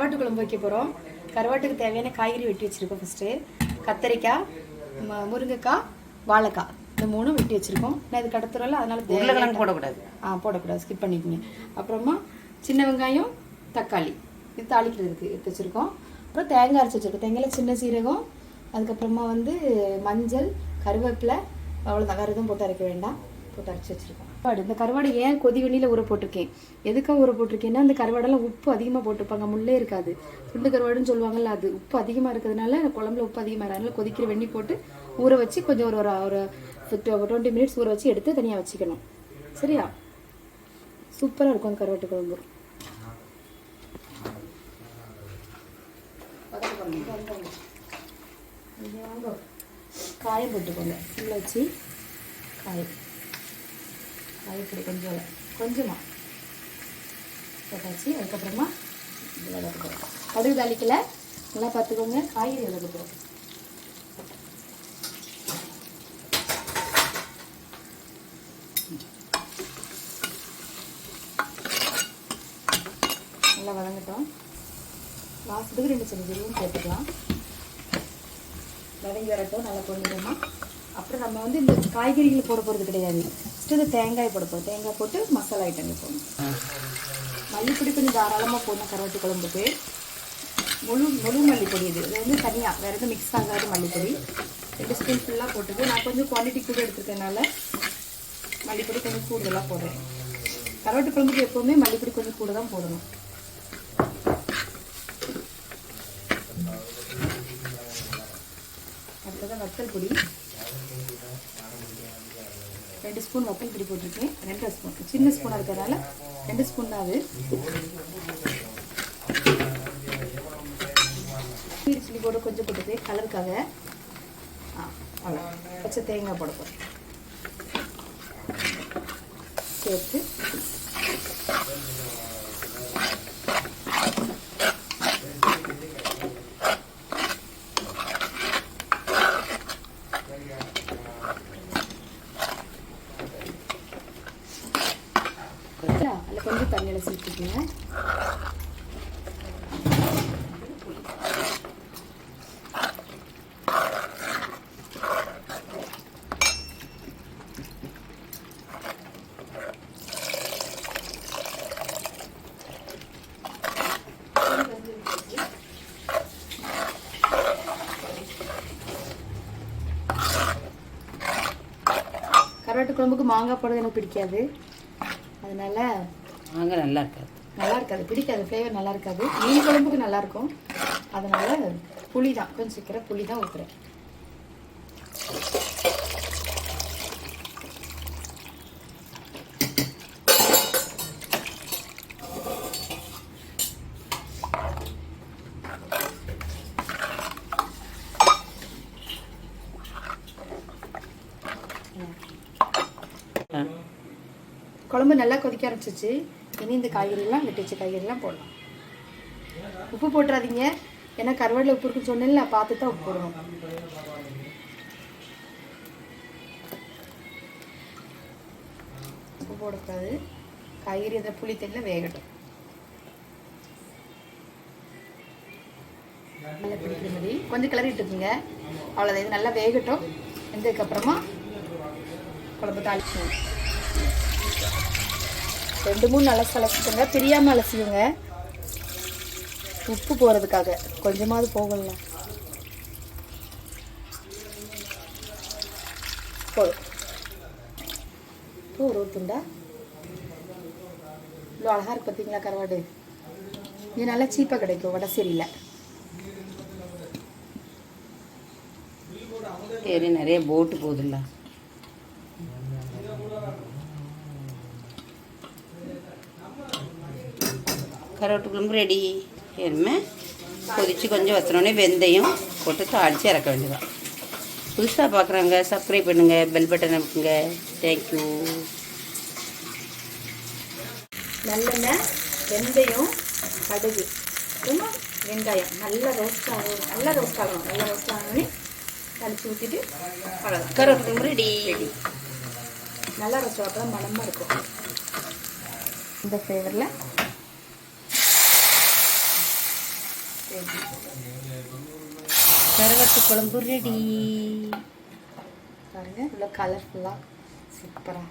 கருவாட்டு குழம்பு வைக்க போகிறோம் கருவாட்டுக்கு தேவையான காய்கறி வெட்டி வச்சுருக்கோம் ஃபஸ்ட்டு கத்தரிக்காய் முருங்கைக்காய் வாழைக்காய் இந்த மூணும் வெட்டி வச்சுருக்கோம். நான் இது கடத்துறோம்ல அதனால உருளைக்கிழங்கு போடக்கூடாது. ஆ போடக்கூடாது. ஸ்கிப் பண்ணிக்கோங்க. அப்புறமா சின்ன வெங்காயம் தக்காளி. இது தாளிக்கிறதுக்கு எடுத்து வச்சுருக்கோம். அப்புறம் தேங்காய் அரைச்சி வச்சுருக்கோம். தேங்காயில் சின்ன சீரகம் அதுக்கப்புறமா வந்து மஞ்சள் கருவேப்பிலை அவ்வளோதான் வேறு எதுவும் போட்டு அரைக்க வேண்டாம். போட்டு அரைச்சி வச்சுருக்கோம். கருவாடு இந்த கருவாடு ஏன் கொதி வெண்ணியில் ஊற போட்டிருக்கேன்? எதுக்காக ஊற போட்டிருக்கேன்னா அந்த கருவாடெல்லாம் உப்பு அதிகமாக போட்டிருப்பாங்க முள்ளே இருக்காது. துண்டு கருவாடுன்னு சொல்லுவாங்கல்ல அது உப்பு அதிகமாக இருக்கிறதுனால குழம்புல உப்பு அதிகமாக அதனால கொதிக்கிற வெண்ணி போட்டு ஊற வச்சு கொஞ்சம் ஒரு ஒரு ஒரு டுவெண்ட்டி மினிட்ஸ் ஊற வச்சு எடுத்து தனியாக வச்சுக்கணும். சரியா? சூப்பராக இருக்கும் அந்த கருவாட்டு குழம்பு. காயம் போட்டுக்கோங்க. உள்ள வச்சு காயம். காயப்பொடி கொஞ்சம் கொஞ்சமாக போட்டாச்சு அதுக்கப்புறமா இதில் கடுகு தாளிக்கல. நல்லா பார்த்துக்கோங்க. காய்கறி வதக்குறோம் நல்லா வதங்கட்டும். வாசத்துக்கு ரெண்டு சின்ன ஜீரகம் போட்டுக்கலாம். வதங்கி வரட்டும். நல்லா பொண்ணுமா அப்புறம் நம்ம வந்து இந்த காய்கறிகள் போட போகிறது கிடையாது. ஃபஸ்ட்டு இது தேங்காய் போட போகிறோம் தேங்காய் போட்டு மசாலா ஐட்டங்கள் போடணும். மல்லிப்பொடி கொஞ்சம் தாராளமாக போடணும் கருவாட்டு குழம்புக்கு. முழு முழு மல்லிப்பொடி இது. இது வந்து தனியாக வேறு எதுவும் மிக்ஸ் ஆகாது மல்லிப்பொடி. ரெண்டு ஸ்பூன் ஃபுல்லாக போட்டுட்டு நான் கொஞ்சம் குவான்டிட்டி கூட எடுத்துருக்கனால மல்லிப்பொடி கொஞ்சம் கூடுதலாக போடுறேன். கருவாட்டு குழம்புக்கு எப்போவுமே மல்லிப்பொடி கொஞ்சம் கூட தான் போடணும். அடுத்ததான் வத்தல் பொடி. ரெண்டு ஸ்பூன் வத்தல் பொடி போட்டிருக்கேன். ரெண்டரை ஸ்பூன். சின்ன ஸ்பூனாக இருக்கிறதுனால ரெண்டு ஸ்பூன் தான் அது சில்லி போட்டு கொஞ்சம் போட்டுக்கு கலருக்காக ஆ அவ்வளோ பச்சை தேங்காய் போட போகிறேன் சேர்த்து அதில் கொஞ்சம் தண்ணியில் சேர்த்துக்கோங்க. கருவாட்டு குழம்புக்கு மாங்காய் போடுறது எனக்கு பிடிக்காது. அதனால அங்கே நல்லா இருக்காது. நல்லா இருக்காது. பிடிக்காது ஃப்ளேவர் நல்லா இருக்காது. மீன் குழம்புக்கு நல்லா இருக்கும். அதனால புளி தான் கொஞ்சம் சீக்கிரம் புளி தான் ஊற்றுறேன் குழம்பு நல்லா கொதிக்க ஆரம்பிச்சிச்சு இனி இந்த காய்கறிலாம் வெட்டி காய்கறிலாம் போடலாம். உப்பு போட்டுறாதீங்க. ஏன்னா கருவாடில் உப்பு இருக்குன்னு சொன்னேன்ல பார்த்து தான் உப்பு போடணும். உப்பு போடக்கூடாது. காய்கறி அந்த புளி தெல்ல வேகட்டும். நல்லா பிடிக்கிற மாதிரி. கொஞ்சம் கிளறிட்டு இருக்குங்க அவ்வளோதான் இது நல்லா வேகட்டும். வெந்ததுக்கப்புறமா குழம்பு தாளிச்சு ரெண்டு மூணு அலசி அலசிக்கோங்க பிரியாமல் அலசிக்கோங்க உப்பு போகிறதுக்காக கொஞ்சமாவது போகல போதும். இப்போ ஒரு துண்டா? இவ்வளோ அழகாக இருக்கு பார்த்தீங்களா கருவாடு? இது நல்லா சீப்பாக கிடைக்கும் வடசேரியில் சரி நிறைய போட்டு போகுதுல்ல கருவாட்டு குழம்பு ரெடி எருமை கொதித்து கொஞ்சம் வத்தினோடனே வெந்தயம் போட்டு தாளித்து இறக்க வேண்டியதான் புதுசாக பார்க்குறாங்க சப்ஸ்கிரைப் பண்ணுங்கள் பெல் பட்டன் அமுக்குங்க தேங்க்யூ நல்லெண்ணெய் வெந்தயம் கடுகு அப்புறமா வெங்காயம் நல்லா ரோஸ்ட் ஆகும் நல்லா ரோஸ்ட் ஆகணும் நல்லா ரோஸ்ட் ஆகணும்னே தளிச்சு ஊற்றிட்டு அவ்வளோதான் குழம்பு ரெடி நல்லா ரோஸ்ட் அப்போ தான் மணமாக இருக்கும் இந்த ஃப்ளேவரில் ரெடி கருவாட்டு குழம்பு ரெடி பாருங்க இவ்வளோ கலர்ஃபுல்லாக சூப்பராக